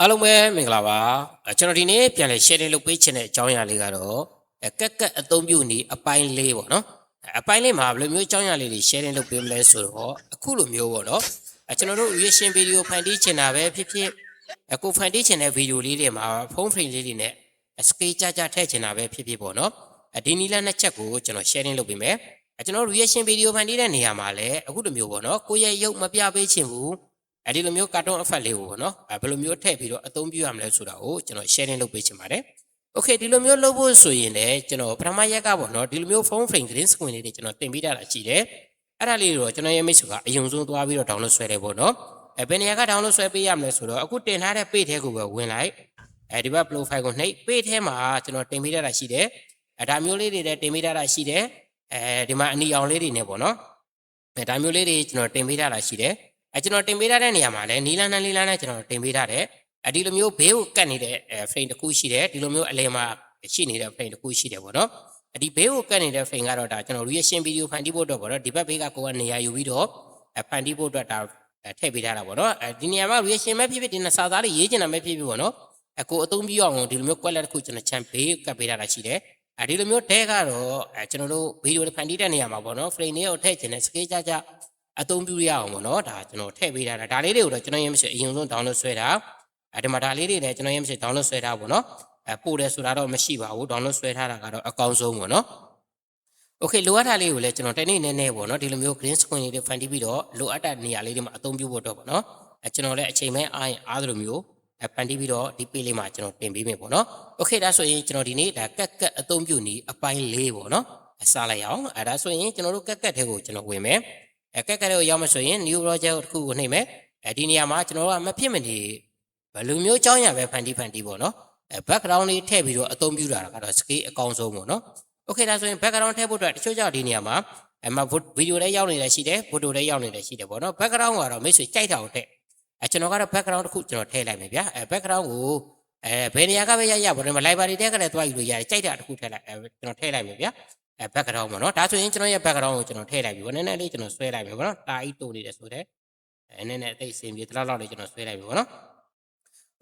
အားလုံးပဲမင်္ဂလာပါအဲကျွန်တော်ဒီနေ့ပြန်လဲ sharing လုပ်ပေးချင်တဲ့အကြောင်းအရာလေးကတော့အဲကက်ကက်အသုံးပြုနေအပိုင်းလေးပေါ့နော်အဲအပိုင်းလေးမှာဘယ်လိုမျိုးအကြောင်းအရာလေးတွေ sharing လုပ်ပေးမလဲဆိုတော့အခုလိုမျိုးပေါ့နော်အဲကျွန်တော်တို့ reaction video ဖန်တီးချင်တာပဲဖြစ်ဖြစ်အခုဖန်တီးချင်တဲ့ video လေးတွေမှာ phone frame လေးတွေနဲ့ scale ကြကြထည့်ချင်တာပဲဖြစ်ဖြစ်ပေါ့နော်အဲဒီနီလာနှစ်ချက်ကိုကျွန်တော် sharing လုပ်ပေးမယ်အဲကျွန်တော် reaction video ဖန်တီးတဲ့နေရာမှာလည်းအခုလိုမျိုးပေါ့နော်ကိုယ့်ရဲ့ရုပ်မပြပေးချင်ဘူး အဲဒီလိုမျိုးကာတွန်းအဖက်လေးကိုပေါ့နော်အဲဘယ်လိုမျိုးထည့်ပြီးတော့အသုံးပြုရမလဲဆိုတာကိုကျွန်တော် sharing လုပ်ပေးချင်ပါတယ်။ Okay ဒီလိုမျိုးလုပ်ဖို့ဆိုရင်လည်းကျွန်တော်ပထမရက်ကပေါ့နော်ဒီလိုမျိုး phone frame green screen လေးတွေကျွန်တော်တင်ပေးထားတာရှိတယ်။အဲ့ဒါလေးတွေတော့ကျွန်တော်ရဲ့မိတ်ဆွေကအယုံဆုံးသွားပြီးတော့ download ဆွဲတယ်ပေါ့နော်။အဲဘယ်နေရာက download ဆွဲပေးရမလဲဆိုတော့အခုတင်ထားတဲ့ page ထဲကိုပဲဝင်လိုက်။အဲဒီဘက် profile ကိုနှိပ် page ထဲမှာကျွန်တော်တင်ပေးထားတာရှိတယ်။အဲဒါမျိုးလေးတွေလည်းတင်ပေးထားတာရှိတယ်။အဲဒီမှာအနီအောင်လေးတွေနဲ့ပေါ့နော်။အဲဒါမျိုးလေးတွေကျွန်တော်တင်ပေးထားတာရှိတယ်။ အဲကျွန်တော်တင်ပေးထားတဲ့နေရာမှာလည်းနီလန်းနဲ့လီလန်းနဲ့ကျွန်တော်တင်ပေးထားတယ်အဒီလိုမျိုးဘေးကိုကတ်နေတဲ့အဲ frame တစ်ခုရှိတယ်ဒီလိုမျိုးအလယ်မှာရှိနေတဲ့ frame တစ်ခုရှိတယ်ပေါ့နော်အဒီဘေးကိုကတ်နေတဲ့ frame ကတော့ဒါကျွန်တော် reaction video ဖန်တီးဖို့အတွက်ပေါ့နော်ဒီဘက်ဘေးကကိုကနေရာယူပြီးတော့အဲဖန်တီးဖို့အတွက်ဒါအဲထည့်ပေးထားတာပေါ့နော်အဲဒီနေရာမှာ reaction ပဲဖြစ်ဖြစ်ဒီနှစ်စာသားလေးရေးချင်တာပဲဖြစ်ဖြစ်ပေါ့နော်အကိုအသုံးပြုအောင်ဒီလိုမျိုး quality တစ်ခုကျွန်တော်ချန်ဘေးကတ်ပေးထားတာရှိတယ်အဲဒီလိုမျိုးတဲကတော့အဲကျွန်တော်တို့ video ဖန်တီးတဲ့နေရာမှာပေါ့နော် frame လေးကိုထည့်ချင်တဲ့ scale ကြကြ အသုံးပြုရအောင်ပေါ့နော်ဒါကျွန်တော်ထည့်ပေးထားတာဒါလေးတွေကိုတော့ကျွန်တော်ရင်းမရှိအရင်ဆုံး download ဆွဲတာအဲဒီမှာဒါလေးတွေလည်းကျွန်တော်ရင်းမရှိ download ဆွဲထားပေါ့နော်အဲပို့တယ်ဆိုတာတော့မရှိပါဘူး download ဆွဲထားတာကတော့အကောင်းဆုံးပေါ့နော် Okay လိုအပ်တာလေးကိုလည်းကျွန်တော်တနေ့နည်းနည်းပေါ့နော်ဒီလိုမျိုး green screen လေးတွေဖန်တီးပြီးတော့လိုအပ်တဲ့နေရာလေးတွေမှာအသုံးပြုဖို့တော့ပေါ့နော်အဲကျွန်တော်လည်းအချိန်မဲအားရင်အားသလိုမျိုးအဲဖန်တီးပြီးတော့ဒီ page လေးမှာကျွန်တော်တင်ပေးမယ်ပေါ့နော် Okay ဒါဆိုရင်ကျွန်တော်ဒီနေ့ဒါကက်ကက်အသုံးပြုနေအပိုင်းလေးပေါ့နော်အစားလိုက်အောင်အဲဒါဆိုရင်ကျွန်တော်တို့ကက်ကက်ထဲကိုကျွန်တော်ဝင်မယ် အဲကက်ကက်တွေကိုရောက်မှဆိုရင် new project တစ်ခုကိုနှိပ်မယ်အဲဒီနေရာမှာကျွန်တော်တို့ကမဖြစ်မနေဘယ်လိုမျိုးအကြောင်းအရာပဲဖန်တီးဖန်တီးပေါ့နော်အဲ background လေးထည့်ပြီးတော့အသုံးပြုတာကတော့ scale အကောင်းဆုံးပေါ့နော် okay ဒါဆိုရင် background ထည့်ဖို့အတွက်တချို့ကြောင့်ဒီနေရာမှာအမ video လေးရောက်နေတယ်ရှိတယ် photo လေးရောက်နေတယ်ရှိတယ်ပေါ့နော် background ကတော့မိတ်ဆွေကြိုက်တာကိုထည့်အဲကျွန်တော်ကတော့ background တစ်ခုကျွန်တော်ထည့်လိုက်မယ်ဗျာအဲ background ကိုအဲဘယ်နေရာကပဲရရပေါ့နော် library တဲကလည်းတွားယူလို့ရတယ်ကြိုက်တာတစ်ခုထည့်လိုက်အဲကျွန်တော်ထည့်လိုက်မယ်ဗျာ အဲ background ပေါ့နော်ဒါဆိုရင်ကျွန်တော်ရဲ့ background ကိုကျွန်တော်ထည့်လိုက်ပြီပေါ့နည်းနည်းလေးကျွန်တော်ဆွဲလိုက်ပြီပေါ့နော်တာအီတိုးနေတယ်ဆိုတော့အဲနည်းနည်းအသိအစင်ပြေတလောက်လောက်လေးကျွန်တော်ဆွဲလိုက်ပြီပေါ့နော်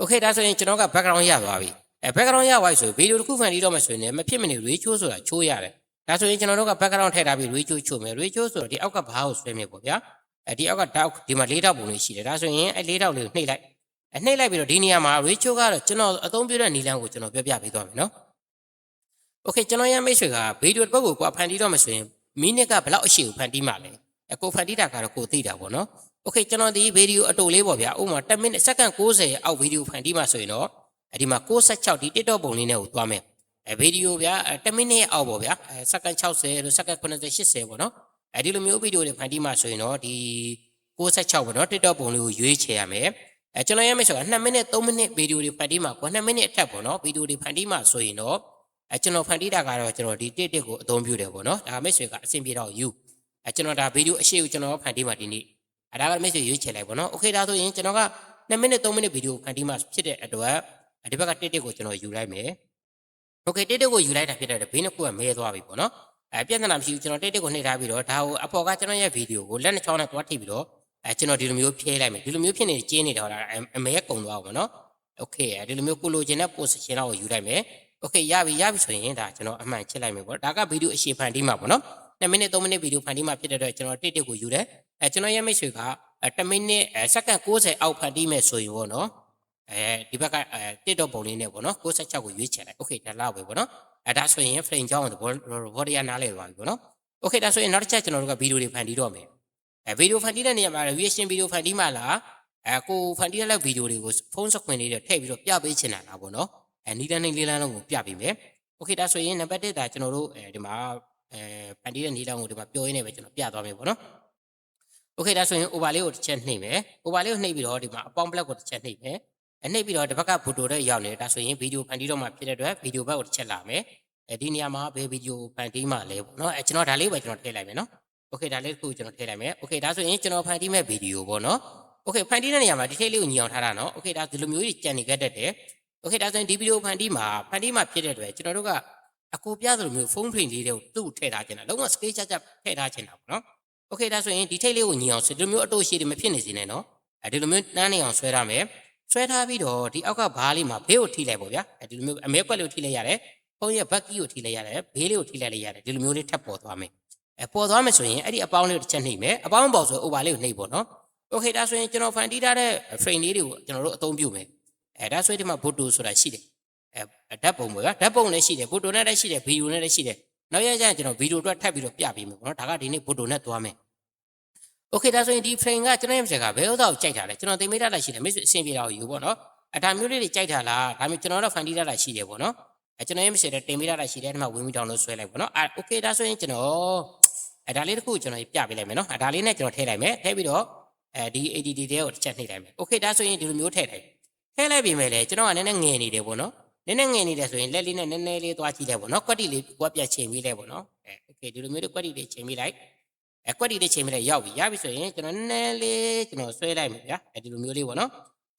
okay ဒါဆိုရင်ကျွန်တော်က background ရသွားပြီအဲ background ရသွားပြီဆိုဗီဒီယိုတစ်ခုဖန်တီးတော့မှဆိုရင်လည်းမဖြစ်မနေ ratio ဆိုတာချိုးရတယ်ဒါဆိုရင်ကျွန်တော်တို့က background ထည့်ထားပြီး ratio ချိုးမယ် ratio ဆိုတော့ဒီအောက်ကဘားကိုဆွဲမယ်ပေါ့ဗျာအဲဒီအောက်ကတောက်ဒီမှာ၄တောက်ပုံလေးရှိတယ်ဒါဆိုရင်အဲ၄တောက်လေးကိုနှိပ်လိုက်အဲနှိပ်လိုက်ပြီးတော့ဒီနေရာမှာ ratio ကတော့ကျွန်တော်အသုံးပြုတဲ့နီလန်းကိုကျွန်တော်ပြောပြပေးသွားမယ်နော် โอเคကျွန်တော်ရမိတ်ဆွေကဗီဒီယိုတစ်ပုတ်ကိုကွာဖန်တီးတော့မှဆိုရင်မိနစ်ကဘယ်လောက်အရှိကိုဖန်တီးမှလဲအကိုဖန်တီးတာကတော့ကိုသိတာပေါ့နော်โอเคကျွန်တော်ဒီဗီဒီယိုအတူလေးပေါ့ဗျာဥပမာ10မိနစ်စက္ကန့်60အောက်ဗီဒီယိုဖန်တီးမှဆိုရင်တော့အဲဒီမှာ66ဒီ TikTok ပုံလေးနဲ့ကိုသွားမယ်အဲဗီဒီယိုဗျာ10မိနစ်အောက်ပေါ့ဗျာအဲစက္ကန့်60လို့စက္ကန့်80 80ပေါ့နော်အဲဒီလိုမျိုးဗီဒီယိုတွေဖန်တီးမှဆိုရင်တော့ဒီ66ပေါ့နော် TikTok ပုံလေးကိုရွေးချယ်ရမယ်အဲကျွန်တော်ရမိတ်ဆွေက2မိနစ်3မိနစ်ဗီဒီယိုတွေဖန်တီးမှကွာ2မိနစ်အထက်ပေါ့နော်ဗီဒီယိုတွေဖန်တီးမှဆိုရင်တော့ အဲကျွန်တော်ဖန်တီးတာကတော့ကျွန်တော်ဒီတစ်တစ်ကိုအသုံးပြုတယ်ပေါ့နော်ဒါမိတ်ဆွေကအဆင်ပြေတော့ယူအဲကျွန်တော်ဒါဗီဒီယိုအရှိကိုကျွန်တော်ဖန်တီးမှဒီနေ့အဲဒါကမိတ်ဆွေရွေးချယ်လိုက်ပေါ့နော်โอเคဒါဆိုရင်ကျွန်တော်က2မိနစ်3မိနစ်ဗီဒီယိုဖန်တီးမှဖြစ်တဲ့အတွက်ဒီဘက်ကတစ်တစ်ကိုကျွန်တော်ယူလိုက်မယ်โอเคတစ်တစ်ကိုယူလိုက်တာဖြစ်တဲ့အတွက်ဘေးနှစ်ခုကမဲသွားပြီပေါ့နော်အဲပြဿနာမရှိဘူးကျွန်တော်တစ်တစ်ကိုနှိပ်ထားပြီးတော့ဒါကိုအပေါ်ကကျွန်တော်ရဲ့ဗီဒီယိုကိုလက်နှစ်ချောင်းနဲ့တွားထိပ်ပြီးတော့အဲကျွန်တော်ဒီလိုမျိုးဖြဲလိုက်မယ်ဒီလိုမျိုးဖြစ်နေကျင်းနေတော့ဒါအမဲကုံသွားပါပေါ့နော်โอเคအဲဒီလိုမျိုးကိုလိုချင်တဲ့ position လောက်ကိုယူလိုက်မယ် โอเคရပြီရပြီဆိုရင်ဒါကျွန်တော်အမှန်ချစ်လိုက်မယ်ပေါ့ဒါကဗီဒီယိုအရှိဖန်တီးမှာပေါ့နော်2မိနစ်3မိနစ်ဗီဒီယိုဖန်တီးမှာဖြစ်တဲ့အတွက်ကျွန်တော်တစ်တစ်ကိုယူတယ်အဲကျွန်တော်ရဲ့မိတ်ဆွေက1မိနစ်စက္ကန့်60အောက်ဖန်တီးမယ်ဆိုရင်ပေါ့နော်အဲဒီဘက်ကအဲတစ်တော့ပုံလေးနဲ့ပေါ့နော်66ကိုရွေးချယ်လိုက်โอเคဒါလောက်ပဲပေါ့နော်အဲဒါဆိုရင် frame ကြောင်းကိုဘော်ဒီယာနားလဲသွားပြီပေါ့နော်โอเคဒါဆိုရင်နောက်တစ်ချက်ကျွန်တော်တို့ကဗီဒီယိုတွေဖန်တီးတော့မယ်အဲဗီဒီယိုဖန်တီးတဲ့နေရာမှာ reaction ဗီဒီယိုဖန်တီးမှလားအဲကိုဖန်တီးတဲ့ဗီဒီယိုတွေကိုဖုန်းစကွန်လေးတွေထည့်ပြီးတော့ပြပေးချင်တာလားပေါ့နော် အဲနီးတန်းနေလေးလန်းလုံးကိုပြပေးမယ်။ Okay ဒါဆိုရင်နံပါတ်1ဒါကျွန်တော်တို့အဲဒီမှာအဲဖန်တီးတဲ့နီးလန်းကိုဒီမှာပြောရင်းနဲ့ပဲကျွန်တော်ပြသွားမယ်ပေါ့နော်။ Okay ဒါဆိုရင် over လေးကိုတစ်ချက်နှိပ်မယ်။ over လေးကိုနှိပ်ပြီးတော့ဒီမှာအပေါင်း black ကိုတစ်ချက်နှိပ်မယ်။အဲနှိပ်ပြီးတော့ဒီဘက်က photo တွေရောက်နေတယ်ဒါဆိုရင်ဗီဒီယိုဖန်တီးတော့မှဖြစ်တဲ့အတွက်ဗီဒီယိုဘက်ကိုတစ်ချက်လာမယ်။အဲဒီနေရာမှာဘယ်ဗီဒီယိုဖန်တီးမှလဲပေါ့နော်။အဲကျွန်တော်ဒါလေးပဲကျွန်တော်ထည့်လိုက်မယ်နော်။ Okay ဒါလေးတစ်ခုကျွန်တော်ထည့်လိုက်မယ်။ Okay ဒါဆိုရင်ကျွန်တော်ဖန်တီးမဲ့ဗီဒီယိုပေါ့နော်။ Okay ဖန်တီးတဲ့နေရာမှာဒီထိတ်လေးကိုညီအောင်ထားတာနော်။ Okay ဒါဒီလိုမျိုးကြီးကြံနေခဲ့တတ်တယ်။ Okay ဒါဆိုရင်ဒီဗီဒီယိုဖန်တီးမှာဖန်တီးမှာဖြစ်တဲ့အတွက်ကျွန်တော်တို့ကအကူပြသလိုမျိုးဖုန်းဖိန်လေးတွေကိုသူ့ထည့်ထားခြင်းတာလုံးဝ scale ချချထည့်ထားခြင်းတာပေါ့နော်။ Okay ဒါဆိုရင်ဒီထိတ်လေးကိုညီအောင်ဒီလိုမျိုးအတူရှိတွေမဖြစ်နေစေနဲ့နော်။အဲဒီလိုမျိုးနှမ်းနေအောင်ဆွဲရမယ်။ ဆွဲထားပြီးတော့ဒီအောက်ကဘားလေးမှာဘေးကိုထိလိုက်ပေါ့ဗျာအဲဒီလိုမျိုးအမဲကွက်လေးကိုထိလိုက်ရတယ်ဖုန်းရဲ့ဘက်ကီကိုထိလိုက်ရတယ်ဘေးလေးကိုထိလိုက်လိုက်ရတယ်ဒီလိုမျိုးလေးထပ်ပေါ်သွားမယ်အဲပေါ်သွားမယ်ဆိုရင်အဲ့ဒီအပေါင်းလေးကိုတစ်ချက်နှိပ်မယ်အပေါင်းပေါ်ဆို over လေးကိုနှိပ်ပေါ့နော်โอเคဒါဆိုရင်ကျွန်တော်ဖန်တီးထားတဲ့ frame လေးတွေကိုကျွန်တော်တို့အသုံးပြုမယ် အဲဒါဆိုရင်ဒီမှာ photo ဆိုတာရှိတယ်အဲဓာတ်ပုံပေါ့ဗျာဓာတ်ပုံလည်းရှိတယ် photo နဲ့လည်းရှိတယ် video နဲ့လည်းရှိတယ်နောက်ရကျရင်ကျွန်တော် video အတွက်ထပ်ပြီးတော့ပြပေးမယ်ပေါ့နော်ဒါကဒီနေ့ photo နဲ့သွားမယ် โอเคဒါဆိုရင်ဒီ frame ကကျွန်တော်ရဲ့စကားဘယ်ဥစ္စာကိုကြိုက်တာလဲကျွန်တော်သင်ပေးထားတာရှိတယ်မိတ်ဆွေအဆင်ပြေတာကိုယူပေါ့နော်အဒါမျိုးလေးတွေကြိုက်တာလားဒါမျိုးကျွန်တော်တော့ဖန်တီးထားတာရှိတယ်ပေါ့နော်အဲကျွန်တော်ရဲ့မစတဲ့တင်ပေးထားတာရှိတယ်ဒီမှာဝင်ပြီး download ဆွဲလိုက်ပေါ့နော်အဲโอเคဒါဆိုရင်ကျွန်တော်အဲဒါလေးတစ်ခုကျွန်တော်ပြပေးလိုက်မယ်နော်အဲဒါလေးနဲ့ကျွန်တော်ထည့်လိုက်မယ်ထည့်ပြီးတော့အဲဒီ ADD တွေကိုတစ်ချက်နှိပ်လိုက်မယ်โอเคဒါဆိုရင်ဒီလိုမျိုးထည့်လိုက် ထည့်လိုက်ပြီမဲ့လေကျွန်တော်ကနည်းနည်းငယ်နေတယ်ပေါ့နော်နည်းနည်းငယ်နေတယ်ဆိုရင်လက်လေးနဲ့နည်းနည်းလေးသွားကြည့်လိုက်ပေါ့နော်ကွက်တီလေးကွက်ပြတ်ချိန်ပြီးလိုက်ပေါ့နော်အဲโอเคဒီလိုမျိုးတွေကွက်တီလေးချိန်ပြီးလိုက် အကွက်တီတဲ့ချိန်မလဲရောက်ပြီရပြီဆိုရင်ကျွန်တော်နည်းနည်းလေးကျွန်တော်ဆွဲလိုက်မယ်ဗျာအဲဒီလိုမျိုးလေးပေါ့နော်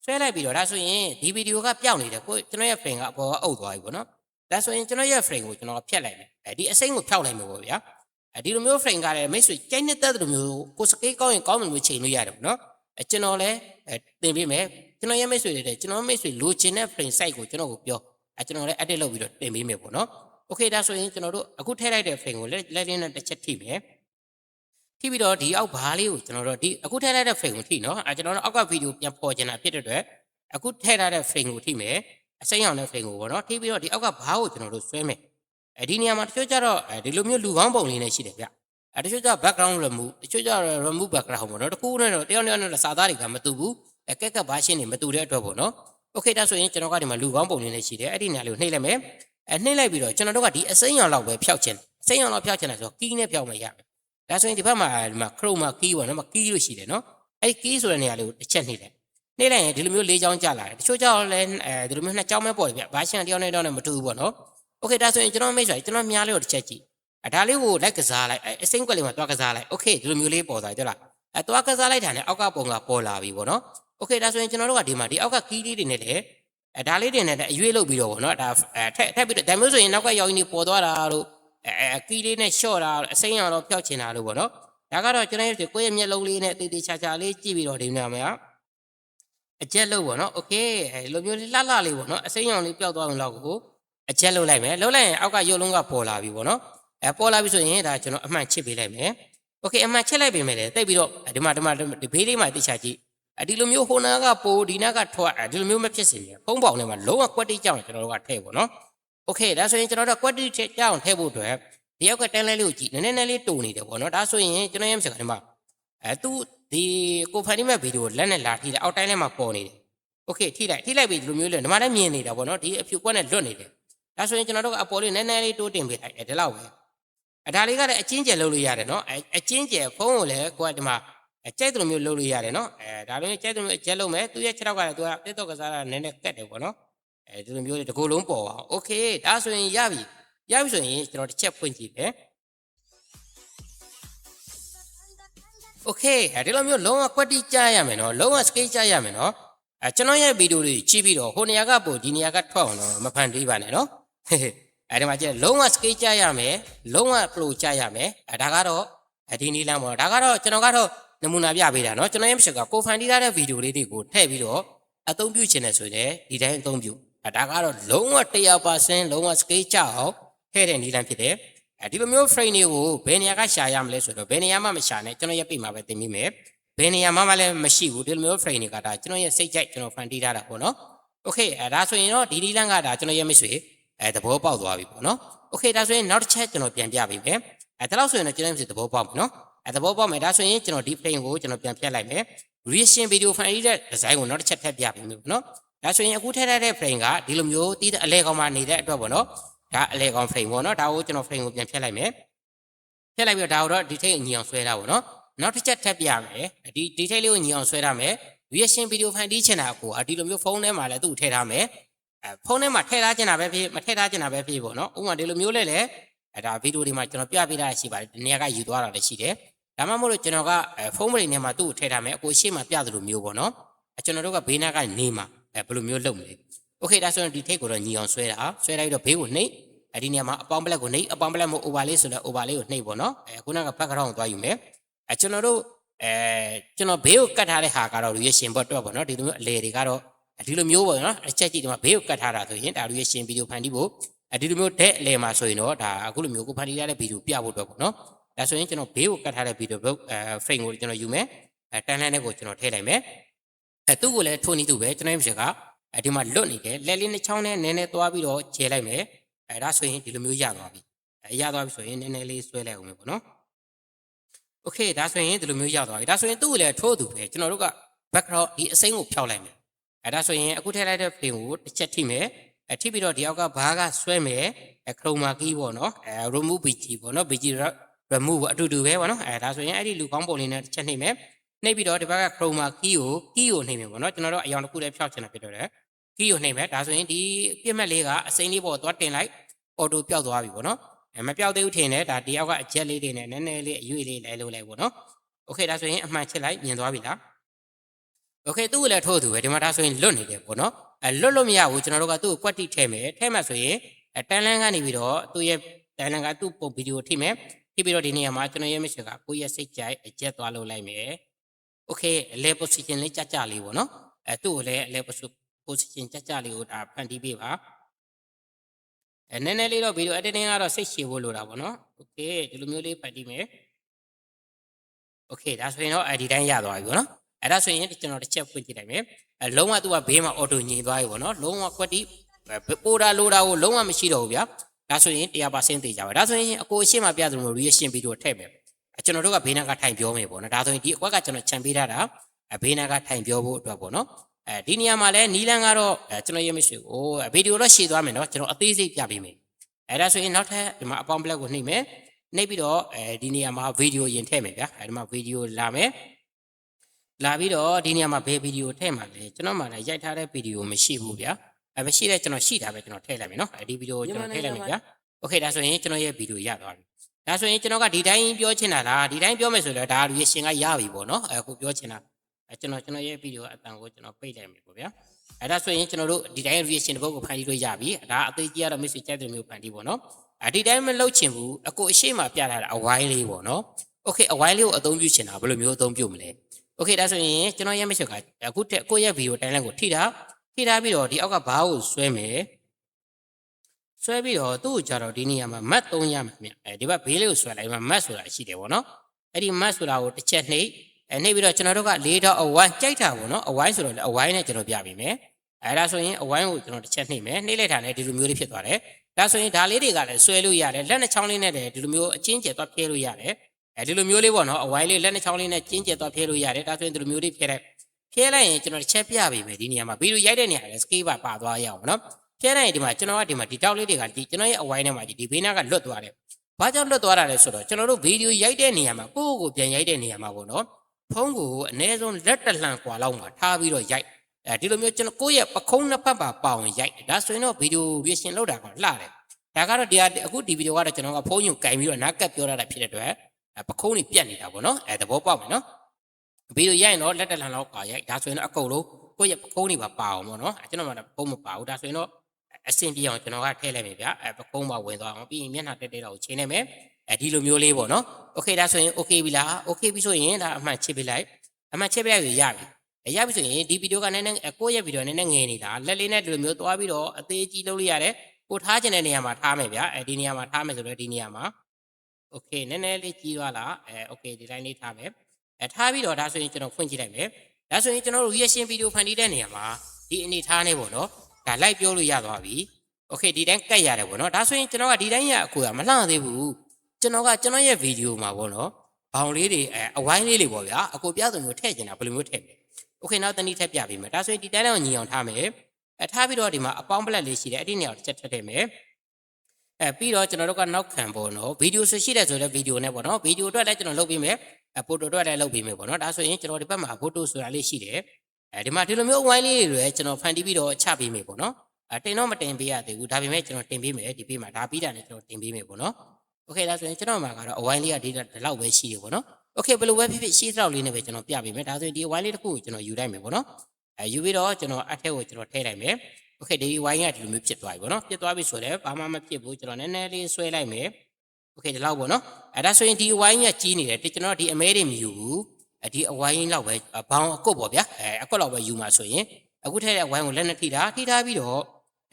ဆွဲလိုက်ပြီးတော့ဒါဆိုရင်ဒီဗီဒီယိုကပျောက်နေတယ်ကိုကျွန်တော်ရဲ့ frame ကအပေါ်ကအုပ်သွားပြီပေါ့နော်ဒါဆိုရင်ကျွန်တော်ရဲ့ frame ကိုကျွန်တော်ဖြတ်လိုက်မယ်အဲဒီအစိမ့်ကိုဖြောက်လိုက်မယ်ပေါ့ဗျာအဲဒီလိုမျိုး frame ကလည်းမိတ်ဆွေကြိုက်နေတဲ့လိုမျိုးကိုစကေးကောင်းရင်ကောင်းတယ်လို့ချိန်လို့ရတယ်ပေါ့နော်အဲကျွန်တော်လည်းအဲတင်ပေးမယ် ကျွန်တော်ရဲ့မိတ်ဆွေတွေတဲ့ကျွန်တော်မိတ်ဆွေလိုချင်တဲ့ frame size ကိုကျွန်တော်ကိုပြောအဲကျွန်တော်လည်း edit လုပ်ပြီးတော့တင်ပေးမယ်ပေါ့နော် okay ဒါဆိုရင်ကျွန်တော်တို့အခုထည့်လိုက်တဲ့ frame ကို leading နဲ့တစ်ချက်ထိမယ်ထိပြီးတော့ဒီအောက်ဘားလေးကိုကျွန်တော်တို့ဒီအခုထည့်လိုက်တဲ့ frame ကိုထိနော်အဲကျွန်တော်တို့အောက်က video ပြန်ပေါ်ချင်တာဖြစ်တဲ့အတွက်အခုထည့်ထားတဲ့ frame ကိုထိမယ်အစိမ်းရောင်တဲ့ frame ကိုပေါ့နော်ထိပြီးတော့ဒီအောက်ကဘားကိုကျွန်တော်တို့ဆွဲမယ်အဲဒီနေရာမှာတချို့ကျတော့ဒီလိုမျိုးလူကောင်းပုံလေးနဲ့ရှိတယ်ဗျအဲတချို့ကျ background remove တချို့ကျ remove background ပေါ့နော်တကူနဲ့တော့တယောက်နဲ့တော့စာသားတွေကမတူဘူး အဲကက်ကက်ဘာရှင်းနေမတူတဲ့အတွက်ပေါ့နော်โอเคဒါဆိုရင်ကျွန်တော်ကဒီမှာလူကောင်းပုံလေးနဲ့ရှိတယ်အဲ့ဒီနေရာလေးကိုနှိပ်လိုက်မယ်အဲနှိပ်လိုက်ပြီးတော့ကျွန်တော်တို့ကဒီအစိမ်းအောင်လောက်ပဲဖျောက်ချင်အစိမ်းအောင်လောက်ဖျောက်ချင်တယ်ဆိုတော့ကီးနဲ့ဖျောက်မှရမယ် ဒါဆိုရင်ဒီဘက်မှာဒီမှာ chroma key ပေါ့နော်မ key လို့ရှိတယ်နော်အဲ့ဒီ key ဆိုတဲ့နေရာလေးကိုတစ်ချက်နှိပ်လိုက်နှိပ်လိုက်ရင်ဒီလိုမျိုး၄ချောင်းကျလာတယ်တချို့ကြောင့်လည်းအဲဒီလိုမျိုးနှစ်ချောင်းပဲပေါ်တယ်ဗျဘာရှန်တယောက်နဲ့တယောက်နဲ့မတူဘူးပေါ့နော်โอเคဒါဆိုရင်ကျွန်တော်မိတ်ဆွေကျွန်တော်မြားလေးကိုတစ်ချက်ကြည့်အဲဒါလေးကိုလိုက်ကစားလိုက်အဲအစိမ့်ကွက်လေးမှာတွားကစားလိုက်โอเคဒီလိုမျိုးလေးပေါ်သွားတယ်လားအဲတွားကစားလိုက်တာနဲ့အောက်ကပုံကပေါ်လာပြီပေါ့နော် okay ဒါဆိုရင်ကျွန်တော်တို့ကဒီမှာဒီအောက်က key လေးတွေနဲ့လည်းအဲဒါလေးတွေနဲ့လည်းအရွေးလုပ်ပြီးတော့ဗောနော်ဒါထက်ထက်ပြီးတော့ဒါမျိုးဆိုရင်နောက်ကရောင်ကြီးတွေပေါ်သွားတာလို့အဲ key လေးနဲ့ short တာအစိမ်းရောင်တော့ဖျောက်ချင်တာလို့ဗောနော်ဒါကတော့ကျွန်တော်တို့ကိုယ့်ရဲ့မျက်လုံးလေးနဲ့တေးသေးချာချာလေးကြည့်ပြီးတော့ဒီနေရာမှာအကျက်လို့ဗောနော် okay အဲလိုမျိုးလှလှလေးဗောနော်အစိမ်းရောင်လေးပျောက်သွားအောင်လောက်ကိုအကျက်လုပ်လိုက်မယ်လုပ်လိုက်ရင်အောက်ကရုပ်လုံးကပေါ်လာပြီဗောနော်အဲပေါ်လာပြီဆိုရင်ဒါကျွန်တော်အမှန်ချစ်ပေးလိုက်မယ် okay အမှန်ချစ်လိုက်ပြီမယ်လေတိတ်ပြီးတော့ဒီမှာဒီမှာဒီဘေးလေးမှာတိချာကြည့် အဲဒီလိုမျိုးဟိုနာကပိုဒီနာကထွက်ဒီလိုမျိုးမဖြစ်စေဘူးဖုံးပေါင်ထဲမှာလုံးဝကွက်တိကြောင်ကျွန်တော်တို့ကထည့်ပေါ့နော်โอเคဒါဆိုရင်ကျွန်တော်တို့ကွက်တိကြောင်ထည့်ဖို့အတွက် ဒီရောက်ကတန်းလဲလေးကိုကြည့်နည်းနည်းနည်းလေးတူနေတယ်ပေါ့နော်ဒါဆိုရင်ကျွန်တော်ရဲ့စကားဒီမှာအဲသူဒီကိုဖန်တီမဲ့ဗီဒီယိုလက်နဲ့လာထိတယ်အောက်တိုင်းထဲမှာပေါ်နေတယ်โอเคထိလိုက်ထိလိုက်ပြီဒီလိုမျိုးလေဒီမှာလည်းမြင်နေတာပေါ့နော်ဒီအဖြူကွက်နဲ့လွတ်နေတယ်ဒါဆိုရင်ကျွန်တော်တို့ကအပေါ်လေးနည်းနည်းလေးတိုးတင်ပေးလိုက်အဲဒီလောက်ပဲအဲဒါလေးကလည်းအချင်းကျယ်လုပ်လို့ရတယ်နော်အဲအချင်းကျယ်ဖုန်းကိုလည်းကိုကဒီမှာ အကျဲလိုမျိုးလုပ်လို့ရတယ်နော်အဲဒါလိုမျိုးကျဲလိုမျိုးအကျဲလုပ်မယ်သူရဲ့ခြေထောက်ကလည်းသူကတက်တော့ကစားတာနည်းနည်းကတ်တယ်ပေါ့နော်အဲဒီလိုမျိုးလေးတစ်ကိုယ်လုံးပေါ်အောင်โอเคဒါဆိုရင်ရပြီ ရပြီဆိုရင်ကျွန်တော်တစ်ချက်ဖွင့်ကြည့်မယ်โอเคအဲဒီလိုမျိုးလုံးဝကွက်တိကြားရမယ်နော်လုံးဝစကိတ်ကြားရမယ်နော်အဲကျွန်တော်ရဲ့ဗီဒီယိုတွေကြည့်ပြီးတော့ဟိုနေရာကပို့ဒီနေရာကထွက်အောင်တော့မဖန်တီးပါနဲ့နော်အဲဒီမှာကျလုံးဝစကိတ်ကြားရမယ်လုံးဝပလိုကြားရမယ်အဲဒါကတော့ဒီနီလမ်းပေါ့ဒါကတော့ကျွန်တော်ကတော့ နမူနာပြပေးတာနော်ကျွန်တော်ရဲ့မချက်ကိုဖန်တီးထားတဲ့ဗီဒီယိုလေးတွေကိုထည့်ပြီးတော့အသုံးပြုချင်တယ်ဆိုရင်ဒီတိုင်းအသုံးပြုအဲဒါကတော့လုံးဝ100%လုံးဝစကိတ်ကြအောင် ထည့်တဲ့နည်းလမ်းဖြစ်တယ်အဲဒီလိုမျိုး frame တွေကိုဘယ်နေရာကရှာရမလဲဆိုတော့ဘယ်နေရာမှမရှာနဲ့ကျွန်တော်ရဲ့ပြိမှာပဲသင်မိမယ်ဘယ်နေရာမှမလည်းမရှိဘူးဒီလိုမျိုး frame တွေကဒါကျွန်တော်ရဲ့စိတ်ကြိုက်ကျွန်တော်ဖန်တီးထားတာပေါ့နော်โอเคအဲဒါဆိုရင်တော့ဒီနည်းလမ်းကဒါကျွန်တော်ရဲ့မိတ်ဆွေအဲသဘောပေါက်သွားပြီပေါ့နော်โอเคဒါဆိုရင်နောက်တစ်ချက်ကျွန်တော်ပြန်ပြပေးမယ်အဲဒါတော့ဆိုရင်တော့ကျွန်တော်ရဲ့မိတ်ဆွေသဘောပေါက်ပြီနော် အဲသဘောပေါက်မယ်ဒါဆိုရင်ကျွန်တော်ဒီ frame ကိုကျွန်တော်ပြန်ဖြတ်လိုက်မယ် reaction video file ရဲ့ design ကိုနောက်တစ်ချက်ထပ်ပြပေးမယ်ပေါ့နော်ဒါဆိုရင်အခုထည့်ထားတဲ့ frame ကဒီလိုမျိုးတီးတဲ့အလဲကောင်မှနေတဲ့အတွက်ပေါ့နော်ဒါအလေကောင် frame ပေါ့နော်ဒါကိုကျွန်တော် frame ကိုပြန်ဖြတ်လိုက်မယ်ဖြတ်လိုက်ပြီးတော့ဒါကိုတော့ detail ညီအောင်ဆွဲတာပေါ့နော်နောက်တစ်ချက်ထပ်ပြရမယ်ဒီ detail လေးကိုညီအောင်ဆွဲထားမယ် reaction video file တီးချင်တာကိုအဒီလိုမျိုးဖုန်းထဲမှာလည်းသူ့ထည့်ထားမယ်အဲဖုန်းထဲမှာထည့်ထားချင်တာပဲဖြစ်မထည့်ထားချင်တာပဲဖြစ်ပေါ့နော်ဥပမာဒီလိုမျိုးလဲလေအဲဒါဗီဒီယိုဒီမှာကျွန်တော်ပြပေးတာရှိပါတယ်ဒီနေရာကယူသွားတာလည်းရှိတယ် ဒါမှမဟုတ်လို့ကျွန်တော်ကဖုန်းမလေးထဲမှာသူ့ကိုထည့်ထားမယ်အကိုရှေ့မှာပြသလိုမျိုးပေါ့နော်အဲကျွန်တော်တို့ကဘေးနားကနေမှာအဲဘယ်လိုမျိုးလုပ်မလဲโอเคဒါဆိုရင်ဒီထိတ်ကိုတော့ညီအောင်ဆွဲတာဆွဲလိုက်တော့ဘေးကိုနှိပ်အဲ့ဒီနေရာမှာအပေါင်းပလက်ကိုနှိပ်အပေါင်းပလက်မို့ over လေးဆိုတော့ over လေးကိုနှိပ်ပေါ့နော်အဲခုနက background ကိုသွားယူမယ်အဲကျွန်တော်တို့အဲကျွန်တော်ဘေးကိုကတ်ထားတဲ့ဟာကတော့ reaction ဘတ်တော့ပေါ့နော်ဒီလိုမျိုးအလေတွေကတော့ ဒီလိုမျိုးပေါ့နော်တစ်ချက်ကြည့်ဒီမှာဘေးကိုကတ်ထားတာဆိုရင်ဒါလူရဲ့ရှင်ဗီဒီယိုဖန်တီးဖို့အဲဒီလိုမျိုးတဲ့အလဲမှာဆိုရင်တော့ဒါအခုလိုမျိုးကိုဖန်တီးရတဲ့ဗီဒီယိုပြဖို့အတွက်ပေါ့နော် ဒါဆိုရင်ကျွန်တော်ဘေးကိုကတ်ထားတဲ့ဗီဒီယိုဘုတ်အဲ frame ကိုကျွန်တော်ယူမယ်အဲတန်းလန်းတဲ့ကိုကျွန်တော်ထည့်လိုက်မယ်အဲသူ့ကိုလည်းထိုးနေသူပဲကျွန်တော်ရဲ့ကအဲဒီမှာလွတ်နေတယ်လက်လေးနှစ်ချောင်းနဲ့နည်းနည်းသွားပြီးတော့ခြေလိုက်မယ်အဲဒါဆိုရင်ဒီလိုမျိုးရသွားပြီအဲရသွားပြီဆိုရင်နည်းနည်းလေးဆွဲလိုက်အောင်မယ်ပေါ့နော် โอเคဒါဆိုရင်ဒီလိုမျိုးရောက်သွားပြီဒါဆိုရင်သူ့ကိုလည်းထိုးသူပဲကျွန်တော်တို့က background ဒီအစိမ်းကိုဖျောက်လိုက်မယ်အဲဒါဆိုရင်အခုထည့်လိုက်တဲ့ frame ကိုတစ်ချက်ထိမယ်အဲထိပြီးတော့ဒီအောက်ကဘားကဆွဲမယ်အဲ chroma key ပေါ့နော်အဲ remove bg ပေါ့နော် bg remove ပေါ့အတူတူပဲပေါ့နော်အဲဒါဆိုရင်အဲ့ဒီလူကောင်းပုံလေးနဲ့တစ်ချက်နှိပ်မယ်နှိပ်ပြီးတော့ဒီဘက်က chroma key ကို key ကိုနှိပ်မယ်ပေါ့နော်ကျွန်တော်တို့အရောင်တစ်ခုတည်းဖျောက်ချင်တာဖြစ်တော့တယ် key ကိုနှိပ်မယ်ဒါဆိုရင်ဒီပြစ်မဲ့လေးကအစိမ်းလေးပေါ်သွားတင်လိုက် auto ပျောက်သွားပြီပေါ့နော် အဲမပြောက်သေးဘူးထင်တယ်ဒါတယောက်ကအချက်လေးတွေနဲ့နည်းနည်းလေးအရွေ့လေးလဲလို့လိုက်ပေါ့နော်โอเคဒါဆိုရင်အမှန်ချစ်လိုက်မြင်သွားပြီလားโอเคသူ့ကိုလည်းထိုးသူပဲဒီမှာဒါဆိုရင်လွတ်နေတယ်ပေါ့နော်အဲလွတ်လို့မရဘူးကျွန်တော်တို့ကသူ့ကိုကွက်တိထဲမယ်ထဲမှာဆိုရင်အဲတန်လန်းကနေပြီးတော့သူ့ရဲ့တန်လန်းကသူ့ပုံဗီဒီယိုထိမယ် ဖြစ်ပြီးတော့ဒီနေရာမှာကျွန်တော်ရဲ့ mission ကကိုယ့်ရဲ့စိတ်ကြိုက်အကျက်သွားလုပ်လိုက်မယ်။ Okay အလဲ position လေးကြကြလေးပေါ့နော်။အဲသူ့ကိုလည်းအလဲ position ကြကြလေးကိုဒါဖန်တီးပေးပါ။အဲနည်းနည်းလေးတော့ video editing ကတော့စိတ်ရှည်ဖို့လိုတာပေါ့နော်။ Okay ဒီလိုမျိုးလေးဖန်တီးမယ်။ Okay ဒါဆိုရင်တော့အဲဒီတိုင်းရသွားပြီပေါ့နော်။အဲဒါဆိုရင်ကျွန်တော်တစ်ချက်ဖွင့်ကြည့်လိုက်မယ်။အဲလုံးဝသူကဘေးမှာ auto ညင်သွားပြီပေါ့နော်။လုံးဝ quality ပိုတာလိုတာကိုလုံးဝမရှိတော့ဘူးဗျာ။ ဒါဆိုရင်100%သိကြပါဒါဆိုရင်အကိုအရှင်းမှာပြသလို reaction video ထည့်မယ်အဲကျွန်တော်တို့ကဘေးနားကထိုင်ပြောမယ်ပေါ့နော်ဒါဆိုရင်ဒီအကွက်ကကျွန်တော်ခြံပေးထားတာအဲဘေးနားကထိုင်ပြောဖို့အတွက်ပေါ့နော်အဲဒီနေရာမှာလဲနီလန်ကတော့အဲကျွန်တော်ရမရှိဘူး။အိုးဗီဒီယိုတော့ရှည်သွားမယ်နော်ကျွန်တော်အသေးစိတ်ပြပေးမယ်။အဲဒါဆိုရင်နောက်ထပ်ဒီမှာအပေါင်းပလက်ကိုနှိပ်မယ်။နှိပ်ပြီးတော့အဲဒီနေရာမှာဗီဒီယိုရင်ထည့်မယ်ဗျာ။အဲဒီမှာဗီဒီယိုလာမယ်။လာပြီးတော့ဒီနေရာမှာဘယ်ဗီဒီယိုထည့်မှာလဲကျွန်တော်မှလည်းရိုက်ထားတဲ့ဗီဒီယိုမရှိဘူးဗျာ။ အဲမရှိတဲ့ကျွန်တော်ရှိတာပဲကျွန်တော်ထည့်လိုက်မယ်နော်။အဲဒီဗီဒီယိုကျွန်တော်ထည့်လိုက်မယ်ဗျာ။ Okay ဒါဆိုရင်ကျွန်တော်ရဲ့ဗီဒီယိုရသွားပြီ။ဒါဆိုရင်ကျွန်တော်ကဒီတိုင်းပြောချင်တာလားဒီတိုင်းပြောမယ်ဆိုတော့ဒါလူရရှင်ကရပြီပေါ့နော်။အခုပြောချင်တာအဲကျွန်တော်ကျွန်တော်ရဲ့ဗီဒီယိုအတန်ကိုကျွန်တော်ပိတ်လိုက်မယ်ပေါ့ဗျာ။အဲဒါဆိုရင်ကျွန်တော်တို့ဒီတိုင်း reaction တစ်ပုဒ်ကိုဖန်တီးလို့ရပြီ။ဒါအသေးကြီးကတော့ message ကြိုက်တယ်မျိုးဖန်တီးပေါ့နော်။အဲဒီတိုင်းမလုပ်ချင်ဘူးအကိုအရှိမပြထားတာအဝိုင်းလေးပေါ့နော်။ Okay အဝိုင်းလေးကိုအသုံးပြုချင်တာဘယ်လိုမျိုးအသုံးပြုမလဲ။ Okay ဒါဆိုရင်ကျွန်တော်ရဲ့ message ကအခုတက်ကိုရဲ့ video တိုင်းလိုက်ကိုထိတာ ထိထားပြီးတော့ဒီအောက်ကဘားကိုဆွဲမယ်။ဆွဲပြီးတော့သူ့ကိုကြတော့ဒီနေရာမှာ mat 3ရမှာမြတ်အဲဒီဘက်ဘေးလေးကိုဆွဲလိုက်မှာ mat ဆိုတာရှိတယ်ပေါ့နော်။အဲ့ဒီ mat ဆိုတာကိုတစ်ချက်နှိပ်အဲနှိပ်ပြီးတော့ကျွန်တော်တို့က၄တော့အဝိုင်းကြိုက်တာပေါ့နော်။အဝိုင်းဆိုတော့အဝိုင်းနဲ့ကျွန်တော်ပြပေးမယ်။အဲဒါဆိုရင်အဝိုင်းကိုကျွန်တော်တစ်ချက်နှိပ်မယ်။နှိပ်လိုက်တာနဲ့ဒီလိုမျိုးလေးဖြစ်သွားတယ်။ဒါဆိုရင်ဒါလေးတွေကလည်းဆွဲလို့ရတယ်။လက်နှစ်ချောင်းလေးနဲ့လည်းဒီလိုမျိုးအချင်းကျယ်သွားဖြဲလို့ရတယ်။အဲဒီလိုမျိုးလေးပေါ့နော်။အဝိုင်းလေးလက်နှစ်ချောင်းလေးနဲ့ကျင်းကျယ်သွားဖြဲလို့ရတယ်။ဒါဆိုရင်ဒီလိုမျိုးလေးဖြဲလိုက် ဖြဲလိုက်ရင်ကျွန်တော်တစ်ချက်ပြပေးမယ်ဒီနေရာမှာဗီဒီယိုရိုက်တဲ့နေရာလည်း scale ပါပါသွားရအောင်နော်။ဖြဲလိုက်ရင်ဒီမှာကျွန်တော်ကဒီမှာဒီတောက်လေးတွေကဒီကျွန်တော်ရဲ့အဝိုင်းထဲမှာဒီဘေးနားကလွတ်သွားတယ်။ဘာကြောင့်လွတ်သွားတာလဲဆိုတော့ကျွန်တော်တို့ဗီဒီယိုရိုက်တဲ့နေရာမှာကိုယ့်ကိုယ်ပြန်ရိုက်တဲ့နေရာမှာပေါ့နော်။ဖုန်းကိုအနည်းဆုံးလက်တလှန်กว่าလောက်မှာထားပြီးတော့ရိုက်အဲဒီလိုမျိုးကျွန်တော်ကိုယ့်ရဲ့ပခုံးနှစ်ဖက်ပါပေါအောင်ရိုက်ဒါဆိုရင်တော့ဗီဒီယို reaction လောက်တာကလှတယ်ဒါကတော့ဒီအခုဒီဗီဒီယိုကတော့ကျွန်တော်ကဖုန်းညွန်ကင်ပြီးတော့နားကပ်ပြောရတာဖြစ်တဲ့အတွက်ပခုံးတွေပြတ်နေတာပေါ့နော်အဲသဘောပေါက်မယ်နော် ဗီဒီယိုရိုက်ရင်တော့လက်တလှန်လောက်กว่าရိုက်ဒါဆိုရင်တော့အကုန်လုံးကိုယ့်ရဲ့ပခုံးတွေပါပါအောင်ပေါ့နော်ကျွန်တော်မှဖုန်းမပါဘူးဒါဆိုရင်တော့အဆင်ပြေအောင်ကျွန်တော်ကထည့်လိုက်မယ်ဗျအဲပခုံးပါဝင်သွားအောင်ပြီးရင်မျက်နှာတက်တက်တော့ချိန်နေမယ်အဲဒီလိုမျိုးလေးပေါ့နော်โอเคဒါဆိုရင် okay ပြီလား okay ပြီဆိုရင်ဒါအမှန်ချစ်ပေးလိုက်အမှန်ချစ်ပေးလိုက်ရရပြီအဲရပြီဆိုရင်ဒီဗီဒီယိုကနည်းနည်းကိုယ့်ရဲ့ဗီဒီယိုနည်းနည်းငယ်နေတာလက်လေးနဲ့ဒီလိုမျိုးသွားပြီးတော့အသေးကြီးလုပ်လို့ရတယ်ကိုထားခြင်းတဲ့နေရာမှာထားမယ်ဗျာအဲဒီနေရာမှာထားမယ်ဆိုတော့ဒီနေရာမှာโอเคနည်းနည်းလေးကြီးသွားလားအဲโอเคဒီတိုင်းလေးထားမယ် အဲထားပြီးတော့ဒါဆိုရင်ကျွန်တော်ဖွင့်ကြည့်လိုက်မယ်ဒါဆိုရင်ကျွန်တော်တို့ reaction video ဖန်တီးတဲ့နေရာမှာဒီအနေထားနဲ့ပေါ့နော်ဒါလိုက်ပြောလို့ရသွားပြီโอเคဒီတိုင်းကတ်ရတယ်ပေါ့နော်ဒါဆိုရင်ကျွန်တော်ကဒီတိုင်းရအကူကမလှသေးဘူးကျွန်တော်ကကျွန်တော်ရဲ့ဗီဒီယိုမှာပေါ့နော်ဘောင်လေးတွေအဲအဝိုင်းလေးတွေပေါ့ဗျာအကူပြဆိုမျိုးထည့်ကျင်တာဘယ်လိုမျိုးထည့်မလဲโอเคနောက်တနည်းထည့်ပြပေးမယ်ဒါဆိုရင်ဒီတိုင်းလောက်ညီအောင်ထားမယ်အဲထားပြီးတော့ဒီမှာအပေါင်းပလက်လေးရှိတယ်အဲ့ဒီနေရာကိုတစ်ချက်ထည့်ထည့်မယ်အဲပြီးတော့ကျွန်တော်တို့ကနောက်ခံပေါ့နော်ဗီဒီယိုဆိုရှိတယ်ဆိုတော့ဗီဒီယိုနဲ့ပေါ့နော်ဗီဒီယိုအတွက်လည်းကျွန်တော်လုပ်ပေးမယ် အဲဖိုတိုအတွက်လည်းလုပ်ပေးမယ်ပေါ့နော်ဒါဆိုရင်ကျွန်တော်ဒီဘက်မှာဖိုတိုဆိုတာလေးရှိတယ်အဲဒီမှာဒီလိုမျိုးဝိုင်းလေးတွေလည်းကျွန်တော်ဖန်တီးပြီးတော့ချပေးမယ်ပေါ့နော်အဲတင်တော့မတင်ပေးရသေးဘူးဒါပေမဲ့ကျွန်တော်တင်ပေးမယ်ဒီပေးမှာဒါပြီးတာနဲ့ကျွန်တော်တင်ပေးမယ်ပေါ့နော်โอเคဒါဆိုရင်ကျွန်တော်မှာကတော့အဝိုင်းလေးကဒီလောက်ပဲရှိတယ်ပေါ့နော်โอเคဘယ်လိုပဲဖြစ်ဖြစ်ရှေ့တောက်လေးနဲ့ပဲကျွန်တော်ပြပေးမယ်ဒါဆိုရင်ဒီအဝိုင်းလေးတစ်ခုကိုကျွန်တော်ယူလိုက်မယ်ပေါ့နော်အဲယူပြီးတော့ကျွန်တော်အထက်ကိုကျွန်တော်ထည့်လိုက်မယ်โอเคဒီဝိုင်းကဒီလိုမျိုးဖြစ်သွားပြီပေါ့နော်ဖြစ်သွားပြီဆိုတော့ဘာမှမဖြစ်ဘူးကျွန်တော်နည်းနည်းလေးဆွဲလိုက်မယ် โอเคဒီလောက်ပေါ့နော်အဲဒါဆိုရင်ဒီအဝိုင်းကကြီးနေတယ်ကျွန်တော်ဒီအမဲတွေမယူဘူးအဲဒီအဝိုင်းလောက်ပဲဘောင်းအကုတ်ပေါ့ဗျာအဲအကုတ်လောက်ပဲယူမှာဆိုရင် အခုထည့်တဲ့ဝိုင်းကိုလက်နဲ့ထိတာထိထားပြီးတော့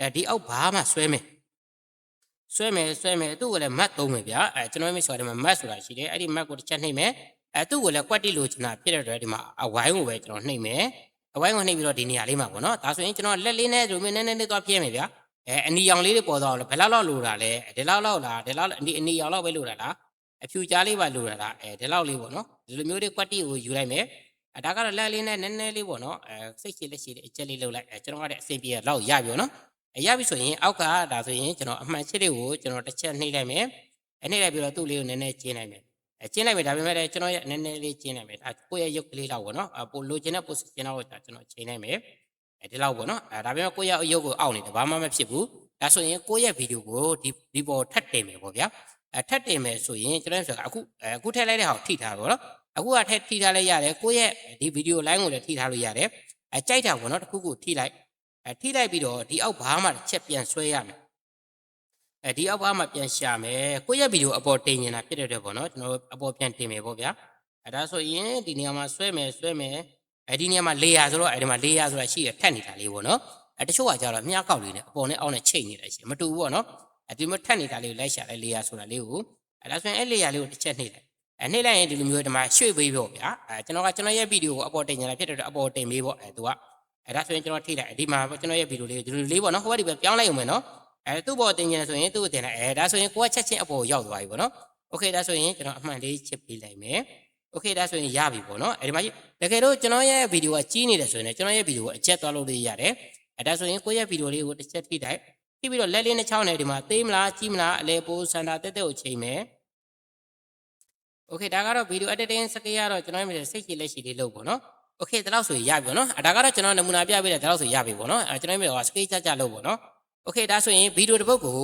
အဲဒီအောက်ဘာမှဆွဲမယ်ဆွဲမယ်ဆွဲမယ်သူ့ကိုလည်းမတ်သုံးမယ်ဗျာအဲကျွန်တော်မိတ်ဆွေတွေမှာမတ်ဆိုတာရှိတယ်အဲ့ဒီမတ်ကိုတစ်ချက်နှိပ်မယ်အဲသူ့ကိုလည်းကွက်တိလိုချင်တာဖြစ်တဲ့အတွက်ဒီမှာအဝိုင်းကိုပဲကျွန်တော်နှိပ်မယ်အဝိုင်းကိုနှိပ်ပြီးတော့ဒီနေရာလေးမှာပေါ့နော်ဒါဆိုရင်ကျွန်တော်လက်လေးနဲ့ဒီလိုမျိုးနည်းနည်းလေးသွားပြဲမယ်ဗျာ အဲအနီရောင်လေးတွေပေါ်သွားအောင်ဘယ်လောက်လောက်လိုတာလဲဒီလောက်လောက်လားဒီလောက်အနီအနီရောင်လောက်ပဲလိုတာလားအဖြူကြားလေးပါလိုတာလားအဲဒီလောက်လေးပေါ့နော်ဒီလိုမျိုးလေးကွက်တိကိုယူလိုက်မယ်အဲဒါကတော့လက်လေးနဲ့နည်းနည်းလေးပေါ့နော်အဲစိတ်ရှိလက်ရှိလေးအချက်လေးလုပ်လိုက်အဲကျွန်တော်ကလည်းအစီအပြေလောက်ရပြီပေါ့နော်အဲရပြီဆိုရင်အောက်ကဒါဆိုရင်ကျွန်တော်အမှန်ချစ်လေးကိုကျွန်တော်တစ်ချက်နှိပ်လိုက်မယ်အဲနှိပ်လိုက်ပြီးတော့သူ့လေးကိုနည်းနည်းကျင်းလိုက်မယ်အဲကျင်းလိုက်မယ်ဒါပေမဲ့လည်းကျွန်တော်ရဲ့နည်းနည်းလေးကျင်းလိုက်မယ်ဒါကိုယ့်ရဲ့ရုပ်ကလေးလောက်ပေါ့နော်အပိုလိုချင်တဲ့ position လောက်ကျွန်တော်ချိန်လိုက်မယ် အဲဒီလောက်ပေါ့နော်အဲဒါပေမဲ့ကိုယ့်ရဲ့ရုပ်ကိုအောက်နေတယ်ဘာမှမဖြစ်ဘူးဒါဆိုရင်ကိုယ့်ရဲ့ဗီဒီယိုကိုဒီဒီပေါ်ထပ်တင်မယ်ပေါ့ဗျာအဲထပ်တင်မယ်ဆိုရင်ကျွန်တော်ဆိုအခုအခုထည့်လိုက်တဲ့ဟာကိုထိထားပါတော့အခုကထက်ထိထားလိုက်ရတယ်ကိုယ့်ရဲ့ဒီဗီဒီယိုလိုင်းကိုလည်းထိထားလို့ရတယ်အဲကြိုက်တာပေါ့နော်တစ်ခုခုထိလိုက်အဲထိလိုက်ပြီးတော့ဒီအောက်ဘားမှတစ်ချက်ပြန်ဆွဲရမယ်အဲဒီအောက်ဘားမှပြန်ရှာမယ်ကိုယ့်ရဲ့ဗီဒီယိုအပေါ်တင်နေတာဖြစ်တဲ့အတွက်ပေါ့နော်ကျွန်တော်အပေါ်ပြန်တင်မယ်ပေါ့ဗျာအဲဒါဆိုရင်ဒီနေရာမှာဆွဲမယ်ဆွဲမယ် အဲဒီနေရာမှာ layer ဆိုတော့အဲဒီမှာ layer ဆိုတာရှိရထက်နေတာလေးပေါ့နော်အဲတချို့ကကြတော့မြားကောက်လေးနဲ့အပေါ်နဲ့အောက်နဲ့ချိန်နေတာရှိမတူဘူးပေါ့နော်အဲဒီမှာထက်နေတာလေးကိုလိုက်ရှာလိုက် layer ဆိုတာလေးကိုအဲဒါဆိုရင်အဲ layer လေးကိုတစ်ချက်နှိပ်လိုက် အဲနှိမ့်လိုက်ရင်ဒီလိုမျိုးဒီမှာရွှေ့ပေးပေါ့ဗျာအဲကျွန်တော်ကကျွန်တော်ရဲ့ဗီဒီယိုကိုအပေါ်တင်နေတာဖြစ်တဲ့အတွက်အပေါ်တင်ပေးပေါ့အဲသူကအဲဒါဆိုရင်ကျွန်တော်ထိလိုက်ဒီမှာကျွန်တော်ရဲ့ဗီဒီယိုလေးဒီလိုလေးပေါ့နော်ဟိုဘက်ဒီဘက်ပြောင်းလိုက်အောင်မယ်နော်အဲသူ့ပေါ်တင်နေတာဆိုရင်သူ့ကိုတင်လိုက်အဲဒါဆိုရင်ကိုကချက်ချင်းအပေါ်ရောက်သွားပြီပေါ့နော်โอเคဒါဆိုရင်ကျွန်တော်အမှန်လေးချစ်ပေးလိုက်မယ် โอเคဒါဆိုရင်ရပြီပေါ့နော်အဲဒီမှာတကယ်တော့ကျွန်တော်ရဲ့ဗီဒီယိုကကြီးနေတယ်ဆိုရင်ကျွန်တော်ရဲ့ဗီဒီယိုကိုအချက်သွားလို့လေးရတယ်အဲဒါဆိုရင်ကိုရဲ့ဗီဒီယိုလေးကိုတစ်ချက်ထိလိုက်ထိပြီးတော့လက်လေးနဲ့ချောင်းနေဒီမှာသေးမလားကြီးမလားအလဲပိုးစန္ဒာတက်တက်ကိုချိန်မယ် โอเคဒါကတော့ဗီဒီယို editing စကေးကတော့ကျွန်တော်ရဲ့စိတ်ရှိလက်ရှိလေးလုပ်ပေါ့နော်โอเคဒါတော့ဆိုရပြီပေါ့နော်အဲဒါကတော့ကျွန်တော်နမူနာပြပေးတယ်ဒါတော့ဆိုရပြီပေါ့နော်အဲကျွန်တော်ရဲ့စကေးချချလုပ်ပေါ့နော်โอเคဒါဆိုရင်ဗီဒီယိုတစ်ပုဒ်ကို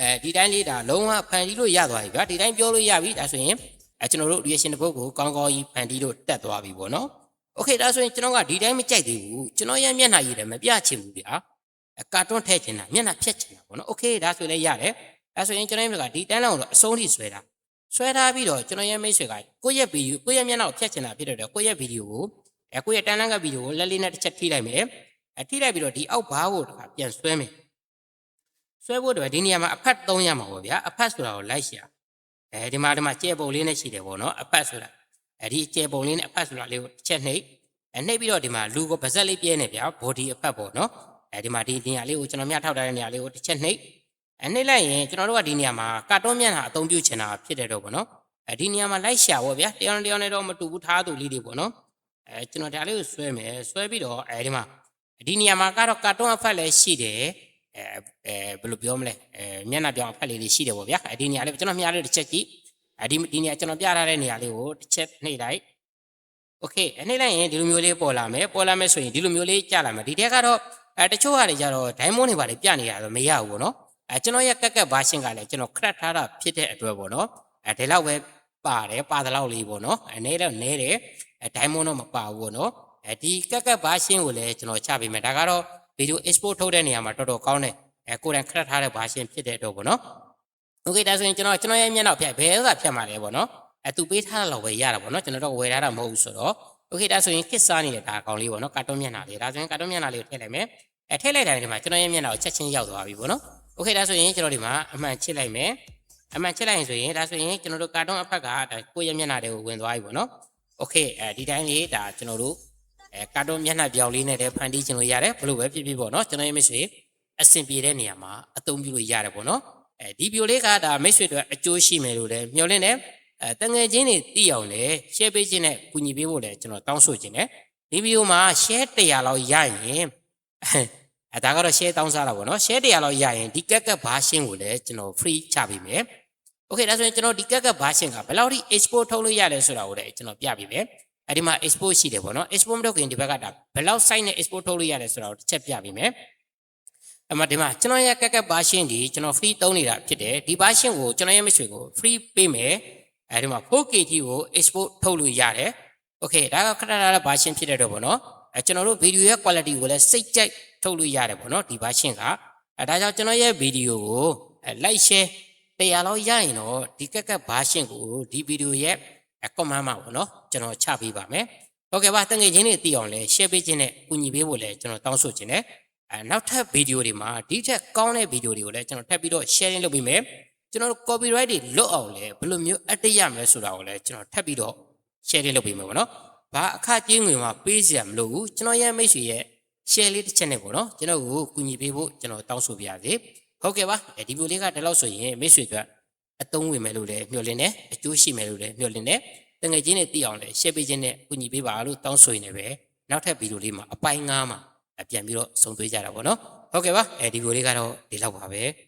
အဲဒီတိုင်းလေးဒါလုံးဝဖန်တီးလို့ရသွားပြီဗျာဒီတိုင်းပြောလို့ရပြီဒါဆိုရင် အဲကျွန်တော်တို့ reaction တစ်ပုဒ်ကိုကောင်းကောင်းကြီးဖန်တီးလို့တက်သွားပြီပေါ့နော်โอเคဒါဆိုရင်ကျွန်တော်ကဒီတိုင်းမကြိုက်သေးဘူးကျွန်တော်ရဲ့မျက်နှာရည်လည်းမပြချင်ဘူးဗျာအဲကာတွန်းထည့်ချင်တာမျက်နှာဖြတ်ချင်တာပေါ့နော်โอเคဒါဆိုလည်းရတယ်ဒါဆိုရင်ကျွန်တော်ရဲ့ကဒီတိုင်းလောက်တော့အဆုံးထိဆွဲတာ ဆွဲထားပြီးတော့ကျွန်တော်ရဲ့မိတ်ဆွေကကိုယ့်ရဲ့ဗီဒီယိုကိုယ့်ရဲ့မျက်နှာကိုဖြတ်ချင်တာဖြစ်တဲ့အတွက်ကိုယ့်ရဲ့ဗီဒီယိုကိုအဲကိုယ့်ရဲ့တန်းလန်းကဗီဒီယိုကိုလက်လေးနဲ့တစ်ချက်ထိလိုက်မယ်အဲထိလိုက်ပြီးတော့ဒီအောက်ဘားကိုတခါပြန်ဆွဲမယ်ဆွဲဖို့တော့ဒီနေရာမှာအဖတ်သုံးရမှာပေါ့ဗျာအဖတ်ဆိုတာကိုလိုက်ရှာ အဲဒီမှာဒီမှာကျဲပုံလေးနဲ့ရှိတယ်ပေါ့နော်အဖတ်ဆိုတာအဲဒီကျဲပုံလေးနဲ့အဖတ်ဆိုတာလေးကိုတစ်ချက်နှိပ်အဲနှိပ်ပြီးတော့ဒီမှာလူကိုပါဇက်လေးပြဲနေဗျာ body အဖတ်ပေါ့နော်အဲဒီမှာဒီနေရာလေးကိုကျွန်တော်မြတ်ထောက်ထားတဲ့နေရာလေးကိုတစ်ချက်နှိပ်အဲနှိမ့်လိုက်ရင်ကျွန်တော်တို့ကဒီနေရာမှာကာတွန်းမျက်နှာအသုံးပြုချင်တာဖြစ်တယ်တော့ဗောနော်အဲဒီနေရာမှာလိုက်ရှာပေါ့ဗျာတယောက်နဲ့တယောက်နဲ့တော့မတူဘူးထားသူလေးတွေပေါ့နော်အဲကျွန်တော်ဒါလေးကိုဆွဲမယ်ဆွဲပြီးတော့အဲဒီမှာဒီနေရာမှာကတော့ကာတွန်းအဖက်လည်းရှိတယ် အဲအဲဘယ်လိုပြောမလဲအဲမျက်နှာပြောင်အဖက်လေးတွေရှိတယ်ပေါ့ဗျာအဲဒီနေရာလေးကျွန်တော်မြားလေးတစ်ချက်ကြည့်အဲဒီဒီနေရာကျွန်တော်ပြထားတဲ့နေရာလေးကိုတစ်ချက်နှိပ်လိုက်โอเคအနှိပ်လိုက်ရင်ဒီလိုမျိုးလေးပေါ်လာမယ်ပေါ်လာမယ်ဆိုရင်ဒီလိုမျိုးလေးကြာလာမယ်ဒီတက်ကတော့အဲတချို့ဟာတွေကြတော့ဒိုင်းမွန်းတွေပါလေပြနေရတော့မရဘူးဗောနော် အဲကျွန်တော်ရဲ့ကက်ကက်ဘာရှင်းကလည်းကျွန်တော်ခရက်ထားတာဖြစ်တဲ့အတွက်ပေါ့နော်အဲဒီလောက်ပဲပါတယ်ပါတဲ့လောက်လေးပေါ့နော်အနေတော့နဲတယ်အဲဒိုင်းမွန်းတော့မပါဘူးပေါ့နော်အဲဒီကက်ကက်ဘာရှင်းကိုလည်းကျွန်တော်ချပေးမယ်ဒါကတော့ ဗီဒီယို export ထုတ်တဲ့နေရာမှာတော်တော်ကောင်းတယ်အဲကိုယ်တိုင်ခရက်ထားတဲ့ version ဖြစ်တဲ့တော့ဗောနော် okay ဒါဆိုရင်ကျွန်တော်ကျွန်တော်ရဲ့မျက်နှာဖြတ်ဘယ်ဥစ္စာဖြတ်မှာလဲဗောနော်အဲသူပေးထားတာလောက်ပဲရတာဗောနော်ကျွန်တော်တော့ဝယ်ထားတာမဟုတ်ဘူးဆိုတော့ okay ဒါဆိုရင်ခစ်စားနေတဲ့ဒါကောင်လေးဗောနော်ကာတွန်းမျက်နှာလေးဒါဆိုရင်ကာတွန်းမျက်နှာလေးကိုထည့်လိုက်မယ်အဲထည့်လိုက်တိုင်းဒီမှာကျွန်တော်ရဲ့မျက်နှာကိုချက်ချင်းရောက်သွားပြီဗောနော် okay ဒါဆိုရင်ကျွန်တော်ဒီမှာအမှန်ချစ်လိုက်မယ်အမှန်ချစ်လိုက်ရင်ဆိုရင်ဒါဆိုရင်ကျွန်တော်တို့ကာတွန်းအဖက်ကဒါကိုယ့်ရဲ့မျက်နှာတွေကိုဝင်သွားပြီဗောနော် okay အဲဒီတိုင်းလေးဒါကျွန်တော်တို့ အဲကာတွန်းမျက်နှာပြောင်လေးနဲ့တည်းဖန်တီးခြင်းလို့ရတယ်ဘလို့ပဲဖြစ်ဖြစ်ပေါ့နော်ကျွန်တော်ရဲ့မိတ်ဆွေအဆင်ပြေတဲ့နေရာမှာအသုံးပြုလို့ရတယ်ပေါ့နော်အဲဒီဗီဒီယိုလေးကဒါမိတ်ဆွေတို့အကျိုးရှိမယ်လို့လည်းမျှော်လင့်တယ်အဲတငယ်ချင်းတွေသိအောင်လည်း share ပေးခြင်းနဲ့ကူညီပေးဖို့လည်းကျွန်တော်တောင်းဆိုခြင်းတယ်ဒီဗီဒီယိုမှာ share 100လောက်ရရင်အဲဒါကတော့ share တောင်းစားတာပေါ့နော် share 100လောက်ရရင်ဒီကက်ကက်ဘာရှင်းကိုလည်းကျွန်တော် free ချပေးမယ် okay ဒါဆိုရင်ကျွန်တော်ဒီကက်ကက်ဘာရှင်းကဘယ်လောက်ထိ export ထုတ်လို့ရလဲဆိုတာကိုလည်းကျွန်တော်ပြပေးမယ် အဲဒီမှာ export ရှိတယ်ပေါ့နော် export မလုပ်ခင်ဒီဘက်ကဒါဘယ်လောက် site နဲ့ export ထုတ်လို့ရလဲဆိုတာကိုတစ်ချက်ပြပေးမယ်အမဒီမှာကျွန်တော်ရဲ့ကက်ကက်ဘာရှင်းဒီကျွန်တော် free သုံးနေတာဖြစ်တယ်ဒီဘာရှင်းကိုကျွန်တော်ရဲ့မိတ်ဆွေကို free ပေးမယ်အဲဒီမှာ 4K ကြီးကို export ထုတ်လို့ရတယ် okay ဒါကခဏခဏဘာရှင်းဖြစ်တဲ့တော့ပေါ့နော်အဲကျွန်တော်တို့ဗီဒီယိုရဲ့ quality ကိုလည်းစိတ်ကြိုက်ထုတ်လို့ရတယ်ပေါ့နော်ဒီဘာရှင်းကအဲဒါကြောင့်ကျွန်တော်ရဲ့ဗီဒီယိုကိုအဲ like share တရားလောက်ရရင်တော့ဒီကက်ကက်ဘာရှင်းကိုဒီဗီဒီယိုရဲ့ comment မှာပေါ့နော်ကျွန်တော်ချပေးပါမယ်ဟုတ်ကဲ့ပါတငယ်ချင်းတွေသိအောင်လဲ share ပေးခြင်းနဲ့ကူညီပေးဖို့လဲကျွန်တော်တောင်းဆိုခြင်းနဲ့အဲနောက်ထပ်ဗီဒီယိုတွေမှာဒီထက်ကောင်းတဲ့ဗီဒီယိုတွေကိုလဲကျွန်တော်ထပ်ပြီးတော့ sharing လုပ်ပေးမယ်ကျွန်တော်တို့ copyright တွေလွတ်အောင်လဲဘယ်လိုမျိုးအတ္တရမလဲဆိုတာကိုလဲကျွန်တော်ထပ်ပြီးတော့ sharing လုပ်ပေးမယ်ပေါ့နော်ဘာအခကြေးငွေမှာပေးစရာမလိုဘူးကျွန်တော်ရဲ့မိတ်ဆွေရဲ့ share လေးတစ်ချက်နဲ့ပေါ့နော်ကျွန်တော်ကိုကူညီပေးဖို့ကျွန်တော်တောင်းဆိုပါရစေဟုတ်ကဲ့ပါအဲဒီဗီဒီယိုလေးကဒီလောက်ဆိုရင်မိတ်ဆွေတို့ အသုံးဝင်မယ်လို့လည်းမျှော်လင့်တယ်အကျိုးရှိမယ်လို့လည်းမျှော်လင့်တယ်တငယ်ချင်းတွေသိအောင်လည်း share ပေးခြင်းနဲ့ကူညီပေးပါလို့တောင်းဆိုနေပဲနောက်ထပ်ဗီဒီယိုလေးမှာအပိုင်း9မှာပြန်ပြီးတော့ဆုံတွေ့ကြတာပေါ့နော်ဟုတ်ကဲ့ပါအဲဒီဗီဒီယိုလေးကတော့ဒီလောက်ပါပဲ